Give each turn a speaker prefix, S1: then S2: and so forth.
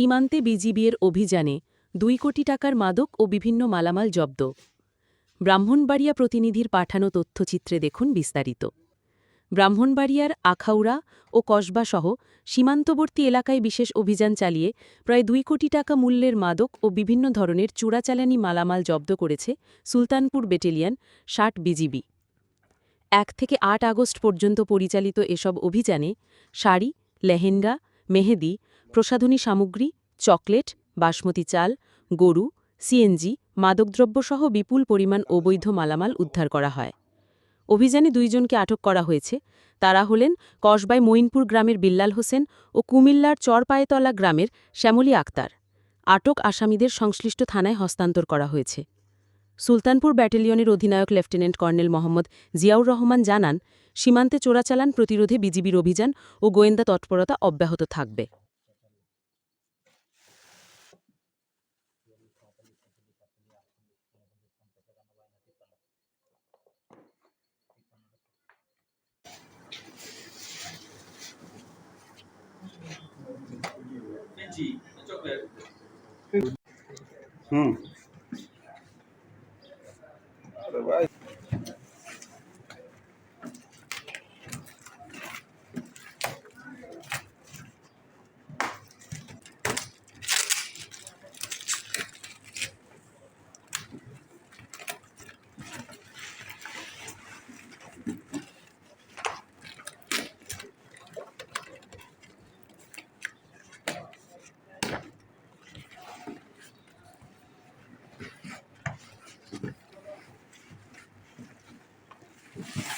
S1: সীমান্তে বিজিবির অভিযানে দুই কোটি টাকার মাদক ও বিভিন্ন মালামাল জব্দ। ব্রাহ্মণবাড়িয়া প্রতিনিধির পাঠানো তথ্যচিত্রে দেখুন বিস্তারিত। ব্রাহ্মণবাড়িয়ার আখাউড়া ও কসবাসহ সীমান্তবর্তী এলাকায় বিশেষ অভিযান চালিয়ে প্রায় দুই কোটি টাকা মূল্যের মাদক ও বিভিন্ন ধরনের চোরাচালানি মালামাল জব্দ করেছে সুলতানপুর ব্যাটেলিয়ন ষাট বিজিবি। এক থেকে আট আগস্ট পর্যন্ত পরিচালিত এসব অভিযানে শাড়ি, লেহেঙ্গা, মেহেদি প্রসাধনী সামগ্রী, চকলেট, বাসমতি চাল, গরু সিএনজি মাদকদ্রব্যসহ বিপুল পরিমাণ অবৈধ মালামাল উদ্ধার করা হয়। অভিযানে দুইজনকে আটক করা হয়েছে। তারা হলেন কসবাই মঈনপুর গ্রামের বিল্লাল হোসেন ও কুমিল্লার চরপায়েতলা গ্রামের শ্যামলী আক্তার। আটক আসামিদের সংশ্লিষ্ট থানায় হস্তান্তর করা হয়েছে। সুলতানপুর ব্যাটালিয়নের অধিনায়ক লেফটেন্যান্ট কর্নেল মোহাম্মদ জিয়াউর রহমান জানান, সীমান্তে চোরাচালান প্রতিরোধে বিজিবির অভিযান ও গোয়েন্দা তৎপরতা অব্যাহত থাকবে। দিচ্ছি চকলেট।
S2: হুম।